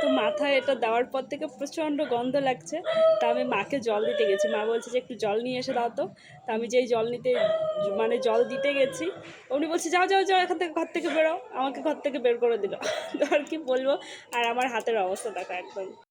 তো মাথায় এটা দেওয়ার পর থেকে প্রচণ্ড গন্ধ লাগছে। তা আমি মাকে জল দিতে গেছি। মা বলছে যে, একটু জল নিয়ে এসে দাও তো। তা আমি যেই জল নিতে মানে জল দিতে গেছি, উনি বলছে, যাও যাও যাও, এখান থেকে ঘর থেকে বেরো। আমাকে ঘর থেকে বের করে দিল। তো আর কি বলব? আর আমার হাতের অবস্থা দেখো একদম।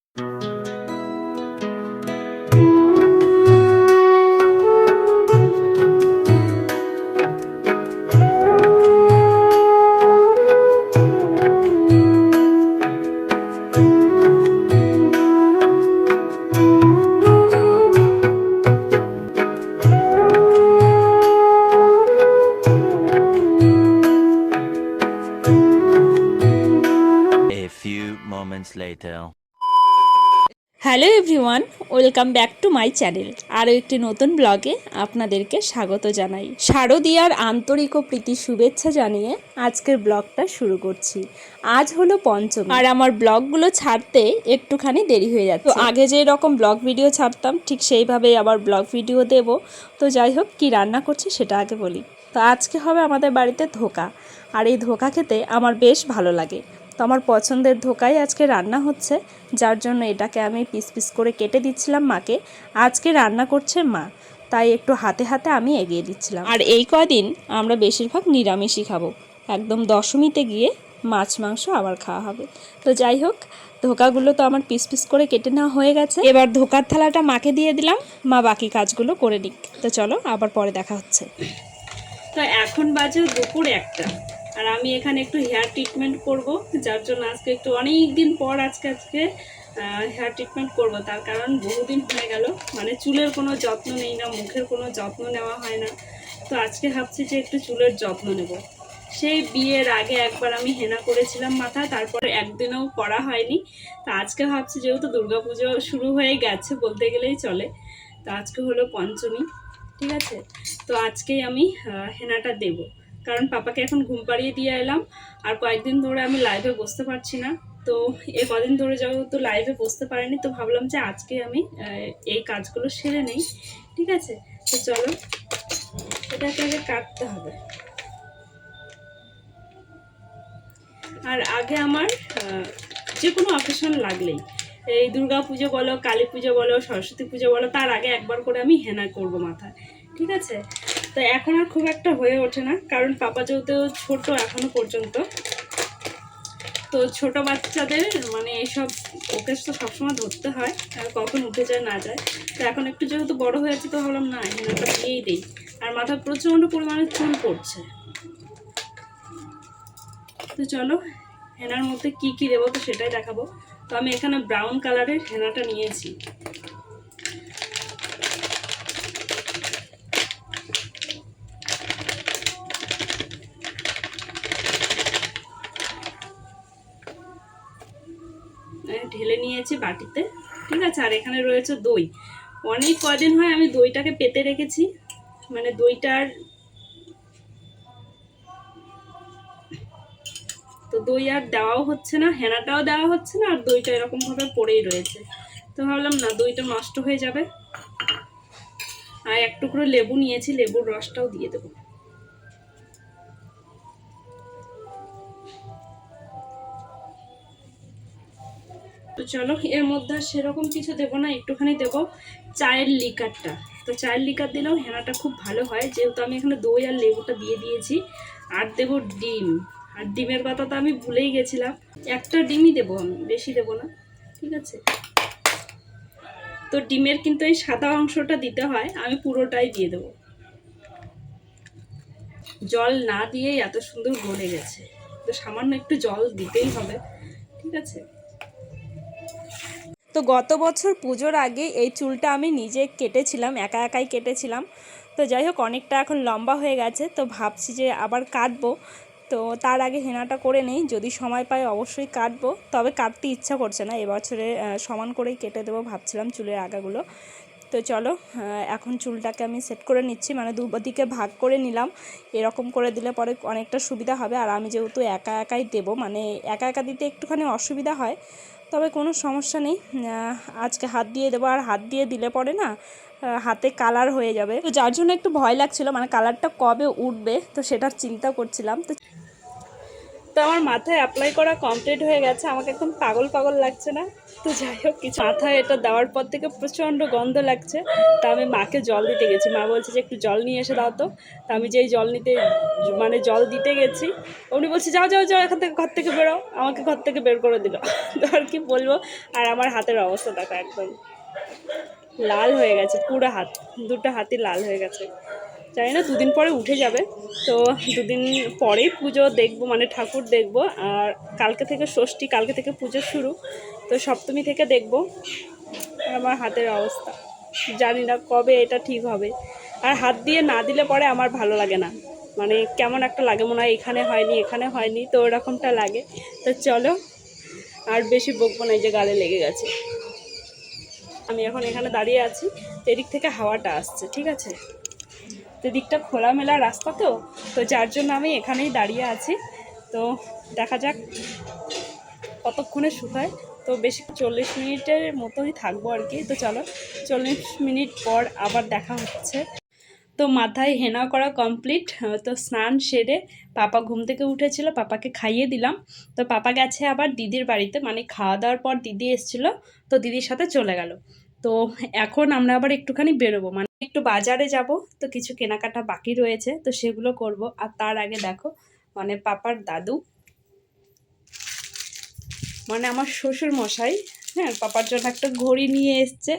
Hello everyone, welcome back to my channel. আরও একটি নতুন ব্লগে আপনাদেরকে স্বাগত জানাই। শারদীয়ার আন্তরিক ও প্রীতি শুভেচ্ছা জানিয়ে আজকের ব্লগটা শুরু করছি। আজ হলো পঞ্চম। আর আমার ব্লগগুলো ছাড়তে একটুখানি দেরি হয়ে যাচ্ছে। আগে যে রকম ব্লগ ভিডিও ছাড়তাম, ঠিক সেইভাবেই আবার ব্লগ ভিডিও দেব। তো যাই হোক, কি রান্না করছি সেটা আগে বলি। তো আজকে হবে আমাদের বাড়িতে ধোকা। আর এই ধোকা খেতে আমার বেশ ভালো লাগে। তো আমার পছন্দের ধোকাই আজকে রান্না হচ্ছে যার জন্য এটাকে আমি পিস পিস করে কেটে দিচ্ছিলাম মাকে। আজকে রান্না করছে মা তাই একটু হাতে হাতে আমি এগিয়ে দিচ্ছিলাম। আর এই কদিন আমরা বেশিরভাগ নিরামিষই খাব। একদম দশমীতে গিয়ে মাছ মাংস আবার খাওয়া হবে। তো যাই হোক ধোকাগুলো তো আমার পিস পিস করে কেটে নেওয়া হয়ে গেছে। এবার ধোকার থালাটা মাকে দিয়ে দিলাম মা বাকি কাজগুলো করে নিক। তো চলো আবার পরে দেখা হচ্ছে। তো এখন বাজে দুপুর একটা। আর আমি এখানে একটু হেয়ার ট্রিটমেন্ট করব, যার জন্য আজকে একটু অনেক দিন পর আজকে আজকে হেয়ার ট্রিটমেন্ট করব। তার কারণ বহুদিন হয়ে গেল মানে চুলের কোনো যত্ন নেই না, মুখের কোনো যত্ন নেওয়া হয় না। তো আজকে ভাবছি যে একটু চুলের যত্ন নেব। সেই বিয়ের আগে একবার আমি হেনা করেছিলাম মাথায়, তারপর একদিনও করা হয়নি। তো আজকে ভাবছি যেহেতু দুর্গাপুজো শুরু হয়ে গেছে বলতে গেলেই চলে। তো আজকে হলো পঞ্চমী, ঠিক আছে? তো আজকেই আমি হেনাটা দেব। কারণ পাপাকে এখন ঘুম পাড়িয়ে দিয়ে এলাম। আর কয়েকদিন ধরে আমি লাইভে বসতে পারছি না। তো এ কদিন ধরে যেহেতু লাইভে বসতে পারিনি, তো ভাবলাম যে আজকে আমি এই কাজগুলো সেরে নেই। ঠিক আছে? তো চলো, এটাকে আগে কাটতে হবে। আর আগে আমার যে কোনো অকেশন লাগলেই। এই দুর্গা পুজো বলো, কালী পুজো বলো, সরস্বতী পুজো বলো, তার আগে একবার করে আমি হেনা করব মাথায়। ঠিক আছে? তো এখন আর খুব একটা হয়ে ওঠে না, কারণ পাপা যেহেতু ছোট এখনও পর্যন্ত, তো ছোট বাচ্চাদের মানে এইসব ওকে তো সবসময় ধরতে হয়, আর কখন উঠে যায় না যায়। তো এখন একটু যেহেতু বড় হয়েছে তো ভাবলাম, না হেনাটা দিয়েই দিই। আর মাথায় প্রচণ্ড পরিমাণে চুল পড়ছে। তো চলো, হেনার মধ্যে কি কি দেবো তো সেটাই দেখাবো। তো আমি এখানে ব্রাউন কালারের হেনাটা নিয়েছি এই ঢেলে নিয়েছি বাটিতে। ঠিক আছে, আর এখানে রয়েছে দই। অনেক কদিন হয় আমি দইটাকে পেতে রেখেছি মানে দইটার তো দই আর দেওয়াও হচ্ছে না, হেনাটাও দেওয়া হচ্ছে না, আর দইটা এরকমভাবে পড়েই রয়েছে। তো ভাবলাম, না, দইটা নষ্ট হয়ে যাবে। আর এক টুকরো লেবু নিয়েছি, লেবুর রসটাও দিয়ে দেবো। তো চলো, এর মধ্যে সেরকম কিছু দেবো না, একটুখানি দেবো চায়ের লিকারটা। তো চায়ের লিকার দিলেও হেনাটা খুব ভালো হয়, যেহেতু আমি এখানে দই আর লেবুটা দিয়ে দিয়েছি, আর দেবো ডিম। আর ডিমের কথা তো আমি ভুলেই গেছিলাম। একটা ডিমই দেবো আমি, বেশি দেবো না, ঠিক আছে? তো ডিমের কিন্তু এই সাদা অংশটা দিতে হয়, আমি পুরোটাই দিয়ে দেবো। জল না দিয়েই এত সুন্দর গলে গেছে। তো সামান্য একটু জল দিতেই হবে, ঠিক আছে? তো গত বছর পুজোর আগে এই চুলটা আমি নিজে কেটেছিলাম, একা একাই কেটেছিলাম। তো যাই হোক, অনেকটা এখন লম্বা হয়ে গেছে, তো ভাবছি যে আবার কাটবো। তো তার আগে হেনাটা করে নেই, যদি সময় পাই অবশ্যই কাটবো। তবে কাটতে ইচ্ছা করছে না, এবছরে সমান করেই কেটে দেবো ভাবছিলাম চুলের আগাগুলো। তো চলো এখন চুলটাকে আমি সেট করে নিচ্ছি মানে দুদিকে ভাগ করে নিলাম। এরকম করে দিলে পরে অনেকটা সুবিধা হবে। আর আমি যেহেতু একা একাই দেবো মানে একা একা দিতে একটুখানি অসুবিধা হয় তবে কোনো সমস্যা নেই আজকে হাত দিয়ে দেবো, আর হাত দিয়ে দিলে পরে না হাতে কালার হয়ে যাবে। তো যার জন্য একটু ভয় লাগছিল মানে কালারটা কবে উঠবে, তো সেটার চিন্তা করছিলাম। তো তো আমার মাথায় অ্যাপ্লাই করা কমপ্লিট হয়ে গেছে, আমাকে একদম পাগল পাগল লাগছে না। তো যাই হোক, কিছু মাথায় এটা দেওয়ার পর থেকে প্রচণ্ড গন্ধ লাগছে। তা আমি মাকে জল দিতে গেছি। মা বলছে যে, একটু জল নিয়ে এসে দাও তো। তা আমি যেই জল নিতে মানে জল দিতে গেছি, উনি বলছে, যাও যাও যাও, এখান থেকে ঘর থেকে বেরো আমাকে ঘর থেকে বের করে দিল। আর কি বলব, আর আমার হাতের অবস্থা দেখো একদম। লাল হয়ে গেছে, পুরো হাত, দুটো হাতই লাল হয়ে গেছে। জানি না, দুদিন পরে উঠে যাবে। তো দুদিন পরেই পুজো দেখব মানে ঠাকুর দেখব। আর কালকে থেকে ষষ্ঠী, কালকে থেকে পুজো শুরু। তো সপ্তমী থেকে দেখব। আমার হাতের অবস্থা। জানি না কবে এটা ঠিক হবে। আর হাত দিয়ে না দিলে পরে আমার ভালো লাগে না। মানে কেমন একটা লাগে, মনে হয় এখানে হয়নি এখানে হয়নি, তো ওরকমটা লাগে। তো চলো, আর বেশি বকবো না, এই যে গালে লেগে গেছে। আমি এখন এখানে দাঁড়িয়ে আছি, এদিক থেকে হাওয়াটা আসছে, ঠিক আছে? তো দিকটা খোলামেলা রাস্তা তো তো যার জন্য আমি এখানেই দাঁড়িয়ে আছি। তো দেখা যাক কতক্ষণে শুকায়। তো বেশি চল্লিশ মিনিটের মতোই থাকব আর কি। তো চলো, চল্লিশ মিনিট পর আবার দেখা হচ্ছে। তো মাথায় হেনা করা কমপ্লিট তো স্নান সেরে পাপা ঘুম থেকে উঠেছিল, পাপাকে খাইয়ে দিলাম। তো পাপা গেছে আবার দিদির বাড়িতে মানে খাওয়া দাওয়ার পর দিদি এসেছিল, তো দিদির সাথে চলে গেল। তো এখন আমরা আবার একটুখানি বেরোবো। মানে একটু বাজারে যাব, তো কিছু কেনাকাটা বাকি রয়েছে, তো সেগুলো করব। আর তার আগে দেখো মানে পাপার দাদু। মানে আমার শ্বশুর মশাই হ্যাঁ পাপার জন্য একটা ঘড়ি নিয়ে এসছে।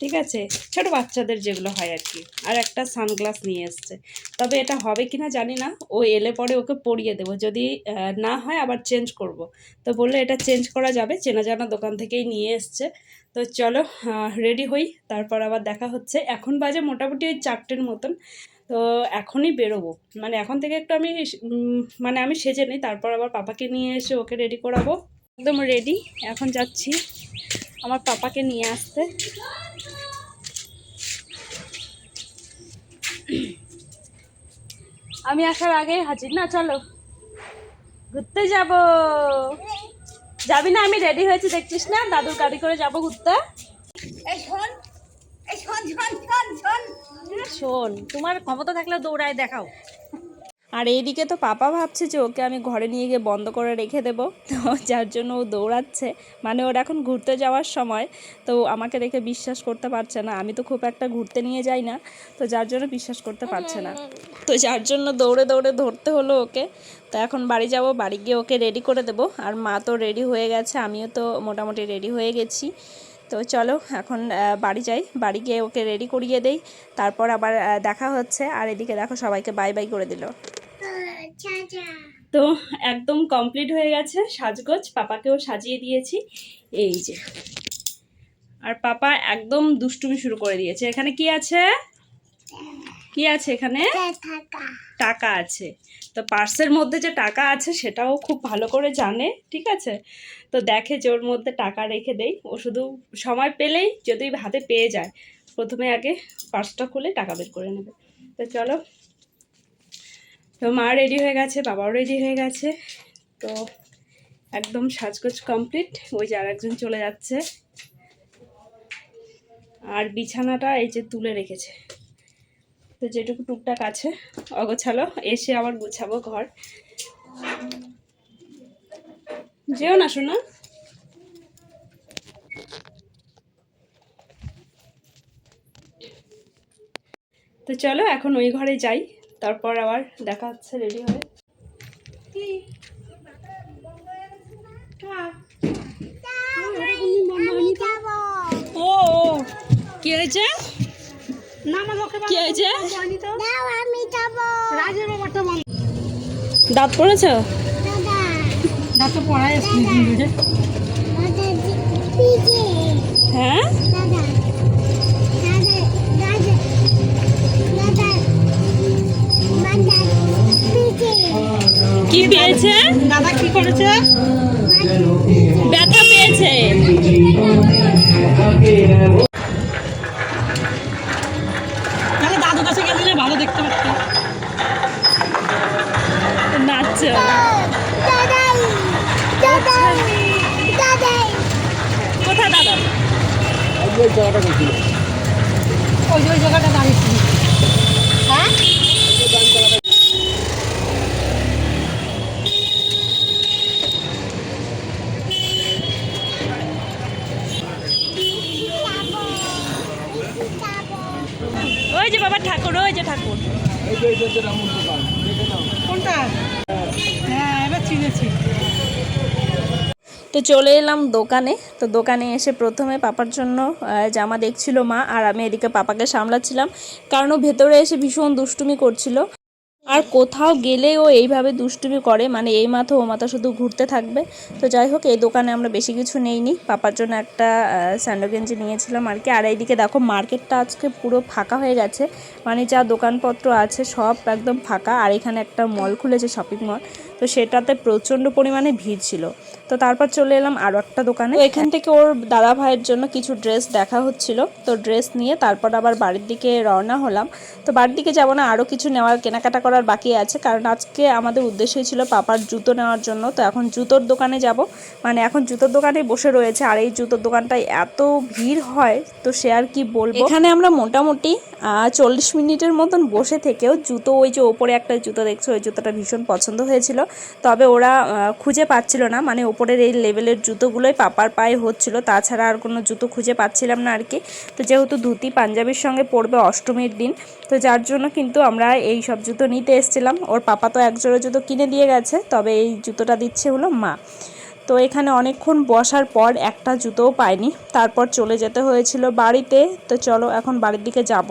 ঠিক আছে? ছোট বাচ্চাদের যেগুলো হয় আর কি। আর একটা সানগ্লাস নিয়ে এসছে। তবে এটা হবে কিনা জানি না। ও এলে পরে ওকে পরিয়ে দেবো। যদি না হয় আবার চেঞ্জ করব। তো বললে এটা চেঞ্জ করা যাবে। চেনা জানা দোকান থেকেই নিয়ে এসছে। তো চলো রেডি হই। তারপর আবার দেখা হচ্ছে। এখন বাজে মোটামুটি ওই চারটের মতন। তো এখনই বেরোবো। মানে এখন থেকে একটু আমি মানে আমি সেজে নিই। তারপর আবার পাপাকে নিয়ে এসে ওকে রেডি করাবো। একদম রেডি এখন যাচ্ছি। আমার পাপাকে নিয়ে আসতে। আমি আসার আগে হাজির। না চলো। ঘুরতে যাব। যাবি না? আমি রেডি হয়েছি দেখছিস না? দাদুর গাড়ি করে যাব ঘুরতে। শোন তোমার ক্ষমতা থাকলে দৌড়ায় দেখাও। আর এইদিকে তো পাপা ভাবছে যে ওকে আমি ঘরে নিয়ে গিয়ে বন্ধ করে রেখে দেব। তো যার জন্য ও দৌড়াচ্ছে। মানে ওর এখন ঘুরতে যাওয়ার সময়, তো আমাকে দেখে বিশ্বাস করতে পারছে না। আমি তো খুব একটা ঘুরতে নিয়ে যাই না, তো যার জন্য বিশ্বাস করতে পারছে না। তো যার জন্য দৌড়ে দৌড়ে ধরতে হলো ওকে। তো এখন বাড়ি যাব, বাড়ি গিয়ে ওকে রেডি করে দেব। আর মা তো রেডি হয়ে গেছে, আমিও তো মোটামুটি রেডি হয়ে গেছি। তো চলো এখন বাড়ি যাই। বাড়ি গিয়ে ওকে রেডি করিয়ে দেই। তারপর আবার দেখা হচ্ছে। আর এদিকে দেখো সবাইকে বাই বাই করে দিল। তো একদম কমপ্লিট হয়ে গেছে সাজগোজ। পাপাকেও সাজিয়ে দিয়েছি। এই যে। আর পাপা একদম দুষ্টুমি শুরু করে দিয়েছে। এখানে কি আছে? কি আছে এখানে? টাকা আছে। তো পার্সের মধ্যে যে টাকা আছে সেটাও খুব ভালো করে জানে, ঠিক আছে? তো দেখে যে ওর মধ্যে টাকা রেখে দেই। ও শুধু সময় পেলেই যদি হাতে পেয়ে যায়, প্রথমে আগে পার্সটা খুলে টাকা বের করে নেবে। তো চলো তো মা রেডি হয়ে গেছে, বাবাও রেডি হয়ে গেছে। তো একদম সাজগোজ কমপ্লিট ওই যে আর একজন চলে যাচ্ছে। আর বিছানাটা এই যে তুলে রেখেছে। তো যেটুকু টুকটাক আছে, অগোছালো। এসে আবার গুছাবো ঘর। যেও না শোনা তো চলো, এখন ওই ঘরে যাই। তারপর আবার দেখা হচ্ছে রেডি হয়ে। ও ও কি হয়েছে? কি দাঁত পড়েছ? দাঁত পড়ায় হ্যাঁ? কি পেয়েছে? দাদা কি করেছে? ব্যথা পেয়েছে। তাহলে দাদু কাছে গেলে ভালো দেখতে নাচছে। কোথায় দাদা? ওই জায়গাটা দাঁড়িয়েছি হ্যাঁ ঠাকুর এই যে এই যে রামুর দোকান দেখে নাও কোনটা হ্যাঁ এবার চিনেছি তো চলে এলাম দোকানে। তো দোকানে এসে প্রথমে পাপার জন্য জামা দেখছিল মা, আর আমি এদিকে পাপাকে সামলাচ্ছিলাম, কারণ ও ভেতরে এসে ভীষণ দুষ্টুমি করছিল। আর কোথাও গেলে ও এইভাবে দুষ্টুমি করে মানে এই মাথা ও মাথা শুধু ঘুরতে থাকবে। তো যাই হোক, এই দোকানে আমরা বেশি কিছু নেইনি। পাপার জন্য একটা স্যান্ডো গেঞ্জি নিয়েছিলাম আর কি। আর এইদিকে দেখো, মার্কেটটা আজকে পুরো ফাঁকা হয়ে গেছে। মানে যা দোকানপত্র আছে সব একদম ফাঁকা। আর এখানে একটা মল খুলেছে, শপিং মল। তো সেটাতে প্রচণ্ড পরিমাণে ভিড় ছিল। তো তারপর চলে এলাম আরও একটা দোকানে। এখান থেকে ওর দাদা ভাইয়ের জন্য কিছু ড্রেস দেখা হচ্ছিল। তো ড্রেস নিয়ে তারপর আবার বাড়ির দিকে রওনা হলাম। তো বাড়ির দিকে যাব না আরও কিছু নেওয়ার কেনাকাটা করার বাকি আছে। কারণ আজকে আমাদের উদ্দেশ্যই ছিল পাপার জুতো নেওয়ার জন্য। তো এখন জুতোর দোকানে যাব। মানে এখন জুতোর দোকানে বসে রয়েছে। আর এই জুতোর দোকানটায় এত ভিড় হয় তো সে আর কি বলব? এখানে আমরা মোটামুটি চল্লিশ মিনিটের মতন বসে থেকেও জুতো ওই যে ওপরে একটা জুতো দেখছ ওই জুতোটা ভীষণ পছন্দ হয়েছিল। তবে ওরা খুঁজে পাচ্ছিল না। মানে ওপরের এই লেভেলের জুতোগুলোই পাপার পায়ে হচ্ছিল। তাছাড়া আর কোনো জুতো খুঁজে পাচ্ছিলাম না আর কি তো যেহেতু ধুতি পাঞ্জাবির সঙ্গে পড়বে অষ্টমীর দিন, তো যার জন্য কিন্তু আমরা এই সব জুতো নিতে এসেছিলাম। ওর পাপা তো এক জোড়া জুতো কিনে দিয়ে গেছে, তবে এই জুতোটা দিচ্ছে হলো মা। তো এখানে অনেকক্ষণ বসার পর একটা জুতোও পাইনি। তারপর চলে যেতে হয়েছিল বাড়িতে। তো চলো এখন বাড়ির দিকে যাব।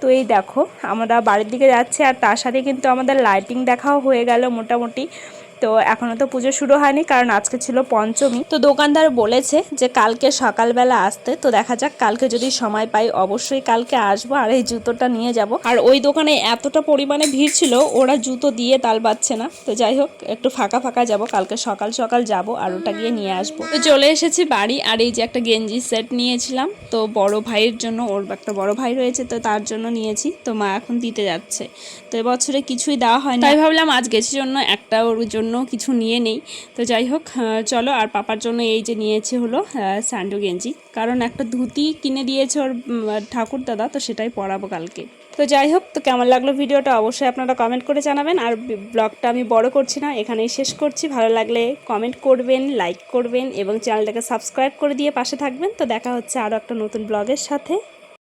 তো এই দেখো, আমরা বাড়ির দিকে যাচ্ছি আর তার সাথে কিন্তু আমাদের লাইটিং দেখাও হয়ে গেল মোটামুটি। তো এখনও তো পুজো শুরু হয়নি, কারণ আজকে ছিল পঞ্চমী। তো দোকানদার বলেছে যে কালকে সকালবেলা আসতে, তো দেখা যাক কালকে যদি সময় পাই, অবশ্যই কালকে আসব আর এই জুতোটা নিয়ে যাব। আর ওই দোকানে এতটা পরিমাণে ভিড় ছিল, ওরা জুতো দিয়ে তাল পাচ্ছে না। তো যাই হোক, একটু ফাঁকা ফাঁকা যাব, কালকে সকাল সকাল যাব আর ওটা গিয়ে নিয়ে আসব। তো চলে এসেছি বাড়ি, আর এই যে একটা গেঞ্জি সেট নিয়েছিলাম। তো বড় ভাইয়ের জন্য, ওর একটা বড় ভাই রয়েছে, তো তার জন্য নিয়েছি। তো মা এখন দিতে যাচ্ছে। তো এবছরে কিছুই দেওয়া হয় না তাই ভাবলাম আজ গেছি জন্য একটা ওর জন্য কিছু নিয়ে নেই। তো যাই হোক চলো আর পাপার জন্য এই যে নিয়েছে হলো স্যান্ডো গেঞ্জি। কারণ একটা ধুতি কিনে দিয়েছে ওর ঠাকুর দাদা, তো সেটাই পরাবো কালকে। তো যাই হোক, তো কেমন লাগল ভিডিওটা অবশ্যই আপনারা কমেন্ট করে জানাবেন। আর ব্লগটা আমি বড় করছি না, এখানেই শেষ করছি। ভালো লাগলে কমেন্ট করবেন লাইক করবেন এবং চ্যানেলটাকে সাবস্ক্রাইব করে দিয়ে পাশে থাকবেন। তো দেখা হচ্ছে আরও একটা নতুন ব্লগের সাথে।